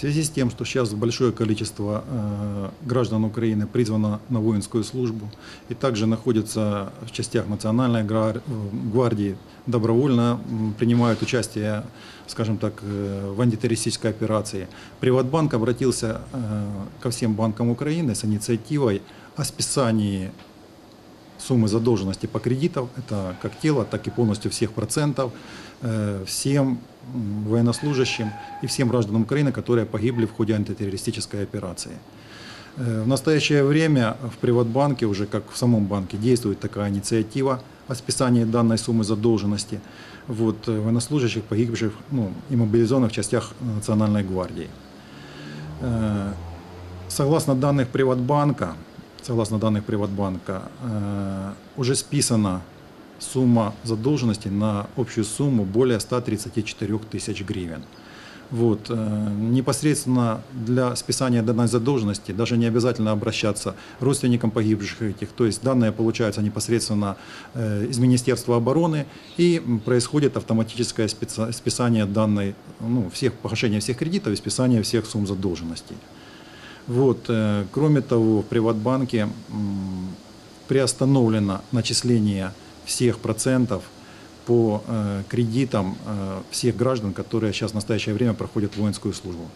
В связи с тем, что сейчас большое количество э, граждан Украины призвано на воинскую службу и также находятся в частях Национальной э, гвардии, добровольно принимают участие, скажем так, э, в антитеррористической операции, Приватбанк обратился ко всем банкам Украины с инициативой о списании суммы задолженности по кредитам, это как тело, так и полностью всех процентов, э, всем военнослужащим и всем гражданам Украины, которые погибли в ходе антитеррористической операции. Э, В настоящее время в Приватбанке, уже как в самом банке, действует такая инициатива о списании данной суммы задолженности вот, э, военнослужащих, погибших ну, и мобилизованных в частях Национальной гвардии. Согласно данных Приватбанка, согласно данных Приватбанка, э, уже списана сумма задолженности на общую сумму более 134 тысяч гривен. Вот. э, Непосредственно для списания данной задолженности даже не обязательно обращаться родственникам погибших этих. То есть данные получаются непосредственно э, из Министерства обороны и происходит автоматическое списание данной, ну, всех, погашение всех кредитов и списание всех сумм задолженностей. Вот. э, Кроме того, в Приватбанке приостановлено начисление всех процентов по э, кредитам э, всех граждан, которые сейчас в настоящее время проходят воинскую службу.